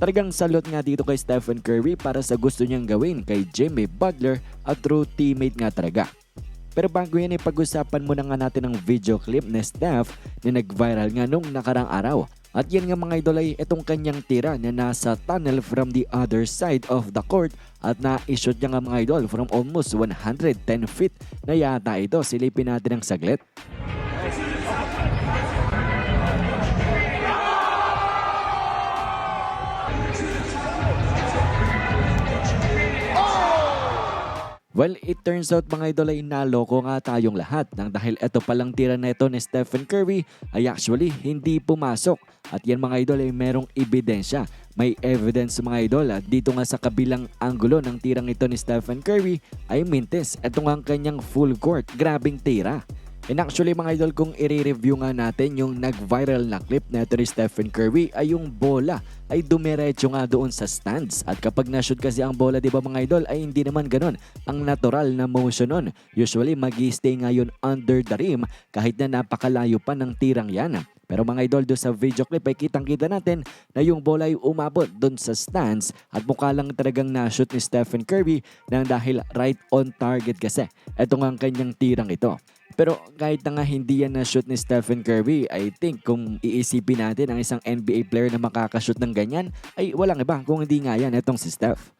Talagang salot nga dito kay Stephen Curry para sa gusto niyang gawin kay Jimmy Butler at true teammate nga talaga. Pero bago yan ay pag-usapan muna nga natin ang video clip ni Steph na nag-viral nga nung nakarang araw. At yan nga mga idol ay itong kanyang tira na nasa tunnel from the other side of the court at na-shoot niya nga mga idol from almost 110 feet na yata ito. Silipin natin ang saglit. Well, it turns out mga idol ay naloko nga tayong lahat nang dahil ito palang tira na ito ni Stephen Curry ay actually hindi pumasok. At yan mga idol ay merong ebidensya. May evidence mga idol at dito nga sa kabilang anggulo ng tirang ito ni Stephen Curry ay mintis. Ito nga ang kanyang full court. Grabing tira. And actually mga idol kung i-review nga natin yung nag-viral na clip na ito ni Stephen Curry ay yung bola ay dumiretso nga doon sa stands. At kapag na-shoot kasi ang bola, di ba mga idol, ay hindi naman ganun ang natural na motion nun. Usually, mag stay nga yun under the rim kahit na napakalayo pa ng tirang yan. Pero mga idol, doon sa video clip ay kitang-kita natin na yung bola ay umabot doon sa stands at mukha lang talagang na-shoot ni Stephen Curry nang dahil right on target kasi. Ito nga ang kanyang tirang ito. Pero kahit na nga hindi yan na-shoot ni Stephen Curry, I think kung iisipin natin ang isang NBA player na makakashoot ng ganyan, ay walang iba kung hindi nga yan itong si Steph.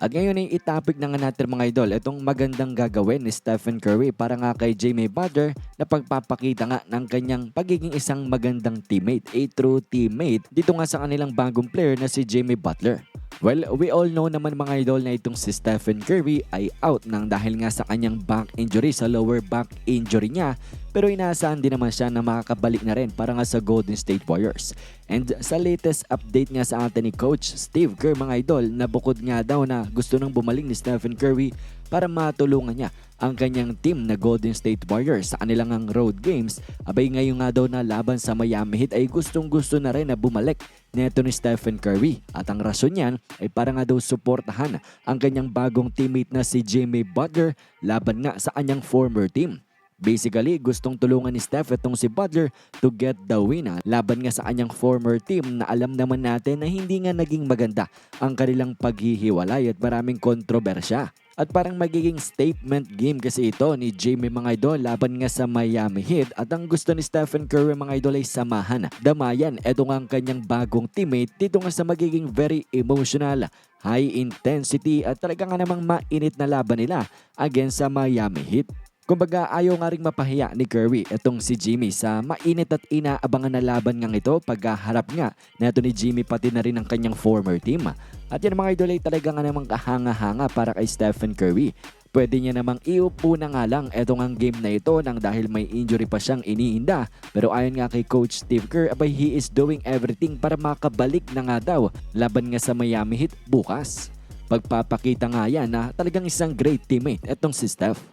At ngayon ay itapik na nga natin mga idol itong magandang gagawin ni Stephen Curry para nga kay Jimmy Butler na pagpapakita nga ng kanyang pagiging isang magandang teammate, a true teammate dito nga sa kanilang bagong player na si Jimmy Butler. Well, we all know naman mga idol na itong si Stephen Curry ay out nang dahil nga sa kanyang back injury sa lower back injury niya pero inaasahan din naman siya na makakabalik na rin para nga sa Golden State Warriors. And sa latest update nga sa atin ni Coach Steve Kerr mga idol na bukod nga daw na gusto nang bumalik ni Stephen Curry para matulungan niya ang kanyang team na Golden State Warriors sa kanilang ang road games. Abay ngayon nga daw na laban sa Miami Heat ay gustong gusto na rin na bumalik neto ni Stephen Curry. At ang rason niyan ay para nga daw suportahan ang kanyang bagong teammate na si Jimmy Butler laban nga sa kanyang former team. Basically, gustong tulungan ni Steph itong si Butler to get the win ah. laban nga sa kanyang former team na alam naman natin na hindi nga naging maganda ang kanilang paghihiwalay at maraming kontrobersya. At parang magiging statement game kasi ito ni Jamie mga idol laban nga sa Miami Heat at ang gusto ni Stephen Curry mga idol ay samahan. Damayan, eto nga ang kanyang bagong teammate dito nga sa magiging very emotional, high intensity at talaga nga namang mainit na laban nila against sa Miami Heat. Kumbaga ayaw nga rin mapahiya ni Curry itong si Jimmy sa mainit at inaabangan na laban ngang ito pagkaharap nga na ito ni Jimmy pati na rin ang kanyang former team. At yan mga idol ay talaga nga namang kahanga-hanga para kay Stephen Curry. Pwede niya namang iupo na nga lang etong ang game na ito nang dahil may injury pa siyang iniinda. Pero ayon nga kay Coach Steve Kerr, abay he is doing everything para makabalik na nga daw laban nga sa Miami Heat bukas. Pagpapakita nga yan na talagang isang great teammate etong si Steph.